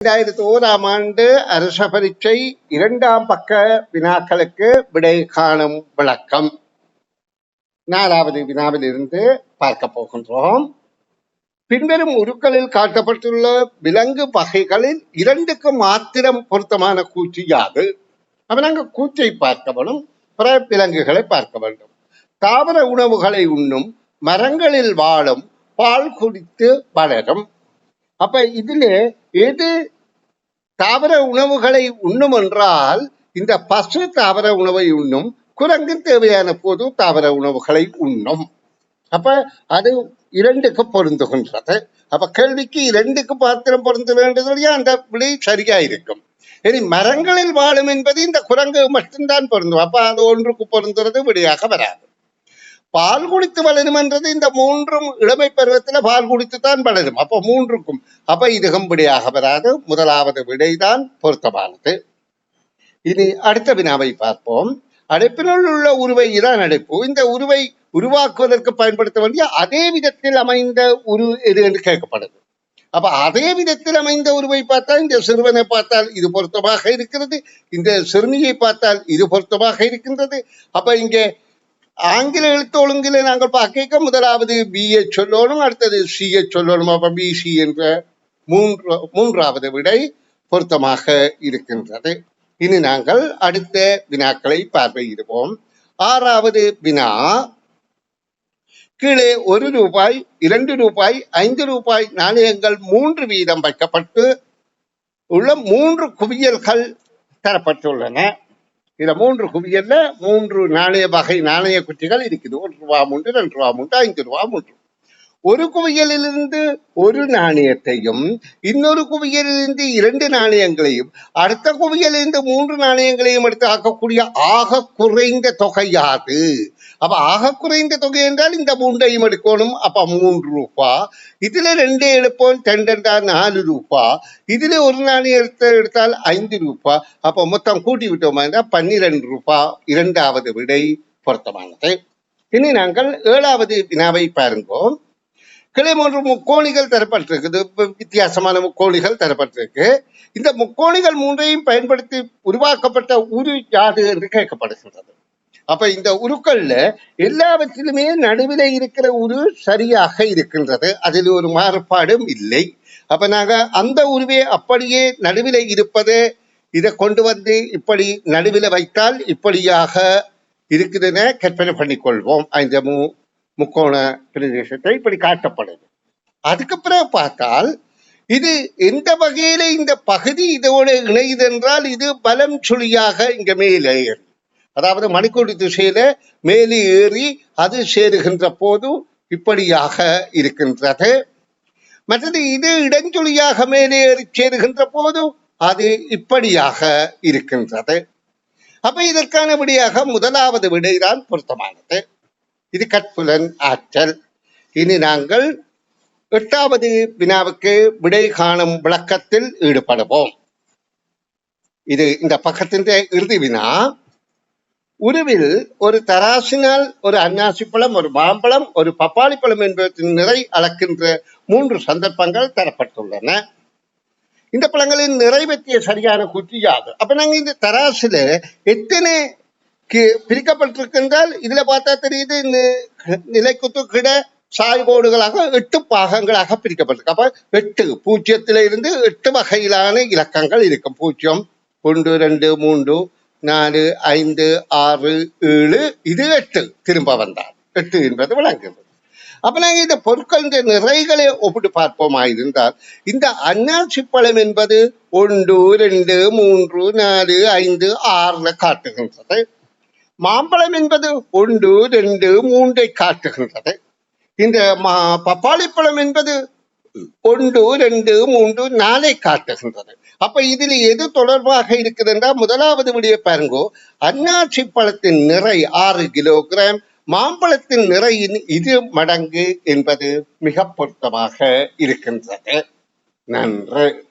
இரண்டாயிரத்தி ஓராம் ஆண்டு அரச பரீட்சை இரண்டாம் பக்க வினாக்களுக்கு விடை காணும் விளக்கம். நாலாவது வினாவில் இருந்து பார்க்க போகின்றோம். பின்வரும் உருக்களில் காட்டப்பட்டுள்ள விலங்கு வகைகளில் இரண்டுக்கு மாத்திரம் பொருத்தமான கூற்று யாது? அப்ப நாங்க கூற்றை பார்க்க வேணும் பிற விலங்குகளை பார்க்க வேண்டும். தாவர உணவுகளை உண்ணும் மரங்களில் வாழும் பால் குடித்து வளரும் அப்ப இதுல எது தாவர உணவுகளை உண்ணும் என்றால் இந்த பசு தாவர உணவை உண்ணும் குரங்கு தேவையான போது தாவர உணவுகளை உண்ணும். அப்ப அது இரண்டுக்கு பொருந்துகின்றது. அப்ப கேள்விக்கு இரண்டுக்கு பாத்திரம் பொருந்த வேண்டியது அந்த விடை சரியா இருக்கும் இனி மரங்களில் வாழும் என்பது இந்த குரங்கு மட்டும்தான் பொருந்தும். அப்ப அது ஒன்றுக்கு பொருந்துறது விடையாக வராது. பால் குடித்து வளரும் என்றது இந்த மூன்றும் இளமை பருவத்தில் பால் குடித்து தான் வளரும். அப்ப மூன்றுக்கும். அப்ப இது கம்படியாக வராது. முதலாவது விடைதான் பொருத்தமானது. இனி அடுத்த வினாவை பார்ப்போம். அடைப்பினுள் உள்ள உருவை இதான் அடைப்பு. இந்த உருவை உருவாக்குவதற்கு பயன்படுத்த வேண்டிய அதே விதத்தில் அமைந்த உரு எது என்று கேட்கப்படுது. அப்ப அதே விதத்தில் அமைந்த உருவை பார்த்தால் இந்த சிறுவனை பார்த்தால் இது பொருத்தமாக இருக்கிறது. இந்த சிறுமியை பார்த்தால் இது பொருத்தமாக இருக்கின்றது. அப்ப இங்கே ஆங்கில எழுத்து ஒழுங்கில நாங்கள் பார்க்க முதலாவது பிஏ சொல்லணும் அடுத்தது சிஏ சொல்லணும். அப்ப பிசி என்ற மூன்று மூன்றாவது விடை பொருத்தமாக இருக்கின்றது. இனி நாங்கள் அடுத்த வினாக்களை பார்வையிடுவோம். ஆறாவது வினா. கீழே ஒரு ரூபாய் இரண்டு ரூபாய் ஐந்து ரூபாய் நாணயங்கள் மூன்று வீதம் வைக்கப்பட்டு உள்ள மூன்று குவியல்கள் தரப்பட்டுள்ளன. இதுல மூன்று குவியல்ல மூன்று நாணய வகை நாணய குட்டிகள் இருக்குது. ஒரு ரூபா மூன்று ரெண்டு ரூபா மூன்று ஐந்து ரூபா மூன்று. ஒரு குவியலிலிருந்து ஒரு நாணயத்தையும் இன்னொரு குவியலிலிருந்து இரண்டு நாணயங்களையும் அடுத்த குவியலிருந்து மூன்று நாணயங்களையும் எடுத்து ஆக்கக்கூடிய ஆக குறைந்த தொகையாது அப்ப ஆக குறைந்த தொகை என்றால் இந்த மூன்றையும் எடுக்கணும். அப்ப மூன்று ரூபா. இதுல ரெண்டே எடுப்போம். ரெண்டெண்டா நாலு ரூபா. இதுல ஒரு நாணயம் எடுத்து எடுத்தால் ஐந்து ரூபா. அப்ப மொத்தம் கூட்டி விட்டோமா என்றால் பன்னிரண்டு ரூபா. இரண்டாவது விடை பொருத்தமானது. இனி நாங்கள் ஏழாவது வினாவை பாருங்கோம் கிளை மூன்று முக்கோணிகள் தரப்பட்டிருக்குது. வித்தியாசமான முக்கோணிகள் தரப்பட்டிருக்கு. இந்த முக்கோணிகள் மூன்றையும் பயன்படுத்தி உருவாக்கப்பட்ட உரு யாது என்று கேட்கப்படுகின்றது. அப்ப இந்த உருக்கள்ல எல்லாவற்றிலுமே நடுவில் இருக்கிற உரு சரியாக இருக்கின்றது. அதில் ஒரு மாறுபாடும் இல்லை. அப்ப நாங்க அந்த உருவே அப்படியே நடுவில் இருப்பது இதை கொண்டு வந்து இப்படி நடுவில் வைத்தால் இப்படியாக இருக்குதுன்னு கற்பனை பண்ணிக்கொள்வோம். இந்த மு முக்கோண பிரதேசத்தை இப்படி காட்டப்படுது. அதுக்கு பிறகு பார்த்தால் இது எந்த வகையில இந்த பகுதி இதோட இணையுது என்றால் இது பலம் சுழியாக இங்க மேலே ஏறி அதாவது மணிக்கூடி திசையில மேலே ஏறி அது சேருகின்ற போது இப்படியாக இருக்கின்றது. மற்றது இது இடஞ்சுழியாக மேலே ஏறி சேருகின்ற போது அது இப்படியாக இருக்கின்றது. அப்ப இதற்கான விடையாக முதலாவது விடைதான் பொருத்தமானது. இது கற்புலன் ஆற்றல். இனி நாங்கள் எட்டாவது வினாவுக்கு விடை காணும் விளக்கத்தில் ஈடுபடுவோம். இது இந்த பக்கத்தின் இறுதி வினா. உருவில் ஒரு தராசினால் ஒரு அன்னாசி பழம் ஒரு மாம்பழம் ஒரு பப்பாளி பழம் என்பவற்றின் நிறை அளக்கின்ற மூன்று சந்தர்ப்பங்கள் தரப்பட்டுள்ளன. இந்த பழங்களின் நிறைவேற்றிய சரியான குற்றி யாது? அப்ப நாங்க இந்த தராசுல எத்தனை பிரிக்கப்பட்டிருக்கின்றால் இதுல பார்த்தா தெரியுது நிலைக்குத்து கிட சாய்கோடுகளாக எட்டு பாகங்களாக பிரிக்கப்பட்டிருக்கு. அப்ப எட்டு பூஜ்ஜியத்தில இருந்து எட்டு வகையிலான இலக்கங்கள் இருக்கும். பூஜ்ஜியம் ஒன்று ரெண்டு மூன்று நாலு ஐந்து ஆறு ஏழு இது எட்டு திரும்ப வந்தார். எட்டு என்பது விளங்குகிறது. அப்ப நாங்க இந்த பொருட்கள் நிறைகளை ஒப்பிட்டு பார்ப்போமா இருந்தால் இந்த அன்னாசி பழம் என்பது ஒன்று ரெண்டு மூன்று நாலு ஐந்து ஆறுல காட்டுகின்றது. மாம்பழம் என்பது ஒன்று ரெண்டு மூன்றை காட்டுகின்றது. இந்த மா பப்பாளி பழம் என்பது ஒன்று ரெண்டு மூன்று நாளை காட்டுகின்றது. அப்ப இதில் எது தொடர்பாக இருக்குது என்றால் முதலாவது விடிய பாருங்கோ. அன்னாட்சி பழத்தின் நிறை ஆறு கிலோகிராம் மாம்பழத்தின் நிறையின் இரு மடங்கு என்பது மிக பொருத்தமாக இருக்கின்றது. நன்று.